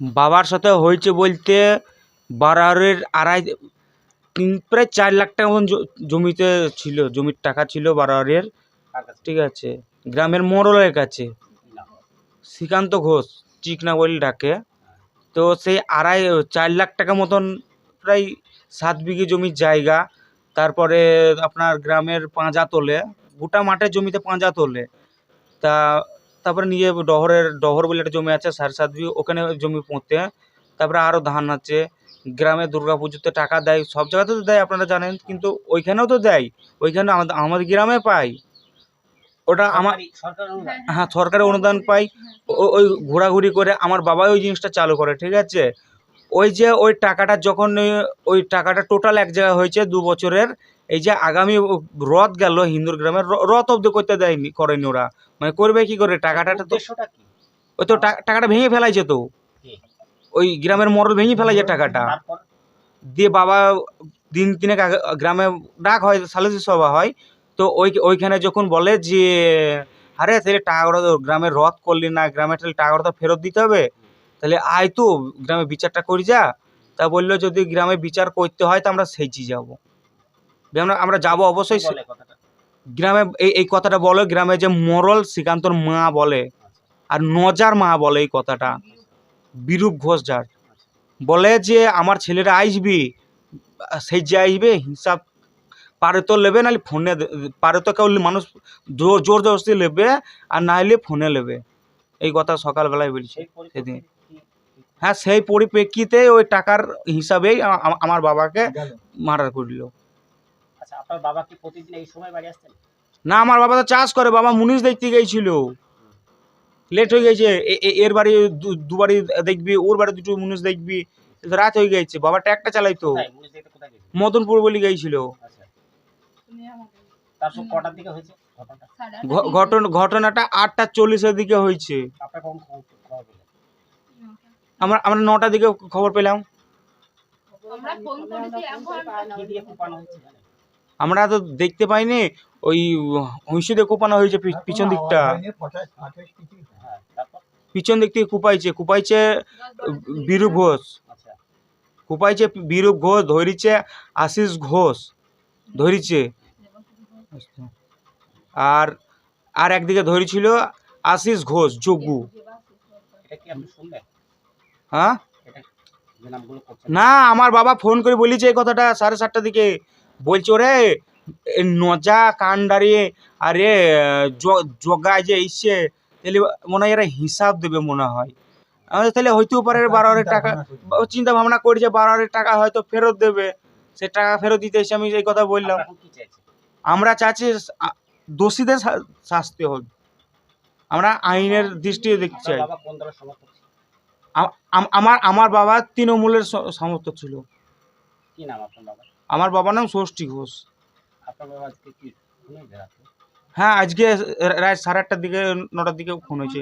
বাবার সাথে হয়েছে বলতে বারারের আড়াই তিন প্রায় চার লাখ টাকা মতন জমিতে ছিল জমির টাকা ছিল বারারের। ঠিক আছে। গ্রামের মোড়লের কাছে। শ্রীকান্ত ঘোষ চিকনা বলে ডাকে। তো সেই আড়াই চার লাখ টাকা মতন প্রায় সাত বিঘে জমির জায়গা। তারপরে আপনার গ্রামের পাঁজা তোলে গোটা মাঠের জমিতে পাঁজা তোলে। তা তারপরে নিয়ে ডহরের ডহর বলে একটা জমি আছে সাড়ে সাত বিঘে ওখানে জমি পোঁতে তারপরে আরও ধান আছে গ্রামে দুর্গা পুজোতে টাকা দেয় সব জায়গাতে তো দেয় আপনারা জানেন কিন্তু ওইখানেও তো দেয়। ওইখানে আমাদের আমাদের গ্রামে পাই ওটা আমার হ্যাঁ সরকারের অনুদান পাই। ও- ওই ঘোরাঘুরি করে আমার বাবাই ওই জিনিসটা চালু করে ঠিক আছে? ওই যে ওই টাকাটা যখন ওই টাকাটা টোটাল এক জায়গায় হয়েছে দু বছরের এই যে আগামী রথ গেল হিন্দুর গ্রামের রথ অব্দি করতে দেয়নি করেনি ওরা। মানে করবে কি করে? টাকাটা তো ওই তো টাকাটা ভেঙে ফেলাইছে তো। ওই গ্রামের মরল ভেঙে ফেলাইছে টাকাটা। দিয়ে বাবা দিন তিনেক গ্রামে ডাক হয় সালিসি সভা হয়। তো ওই ওইখানে যখন বলে যে আরে তাহলে টাকাটা তো গ্রামে রথ করলি না গ্রামে তাহলে টাকাটা তো ফেরত দিতে হবে। তাহলে আয় তো গ্রামে বিচারটা করি যা। তা বলল যদি গ্রামে বিচার করতে হয় তো আমরা সেচি যাব। আমরা আমরা যাব অবশ্যই গ্রামে এই এই কথাটা বলে গ্রামে যে মরল শ্রীকান্তর মা বলে আর নজার মা বলে এই কথাটা। বিরূপ ঘোষ যার। বলে যে আমার ছেলেরা আসবি সেই যে আসবে হিসাব পারে তো নেবে নাহলে ফোনে পারে তো কেউ মানুষ জোর জোর জবরদস্তি নেবে আর না হলে ফোনে নেবে এই কথা সকালবেলায় বলছে সেদিন। হ্যাঁ সেই পরিপ্রেক্ষিতে ওই টাকার হিসাবেই আমার বাবাকে মার্ডার করল। আচ্ছা আপনার বাবা কি প্রতিদিন এই সময় বাড়ি আসতেন? না আমার বাবা তো চাষ করে বাবা মুনিশ দেখতে গিয়েছিল। লেট হয়ে গেছে এর বাড়ি দু- দুবারই দেখবি ওর বাড়ি দুটো মুনিশ দেখবি রাত হয়ে গেছে বাবা ট্যাকটা চালাইতো। মদনপুর বলে গিয়েছিল। আচ্ছা। ঘটন ঘটনাটা আটটা চল্লিশের দিকে হয়েছে। আমরা আমরা নটার দিকে খবর পেলাম। আমরা ফোন করেছি এক আমরা তো দেখতে পাইনি ওই হুঁসুদে কোপানো হয়েছে পি- পিছন দিকটা। হ্যাঁ পিছন দিক থেকে কুপাইছে কুপাইছে বিরূপ ঘোষ। আচ্ছা। কুপাইছে বিরূপ ঘোষ ধরিছে আশিস ঘোষ ধরিছে। আর আর একদিকে ধরেছিল আশিস ঘোষ যোগু এটা কি আপনি শুনলেন? হ্যাঁ? না আমার বাবা ফোন করে বলেছে এই কথাটা সাড়ে সাতটার দিকে। বলছে ওরে নজা কান্ডারি আরে জগায় যে এসছে তাহলে মনে হয় এরা হিসাব দেবে মনে হয়। আমাদের তাহলে হইতেও পারে বারো হাজার টাকা চিন্তা ভাবনা করছে বারো হাজার টাকা হয়তো ফেরত দেবে। সে টাকা ফেরত দিতে এসে আমি এই কথা বললাম। আমরা চাচ্ছি দোষীদের শাস্তি হোক। আমরা আইনের দৃষ্টিতে দেখতে চাই। আমার আমার বাবা তৃণমূলের সমর্থক ছিল। কি নাম আপনার বাবা আমার বাবার নাম ষষ্ঠী ঘোষ। হ্যাঁ আজকে রাত সাড়ে আটটার দিকে নটার দিকে ফোন হয়েছে।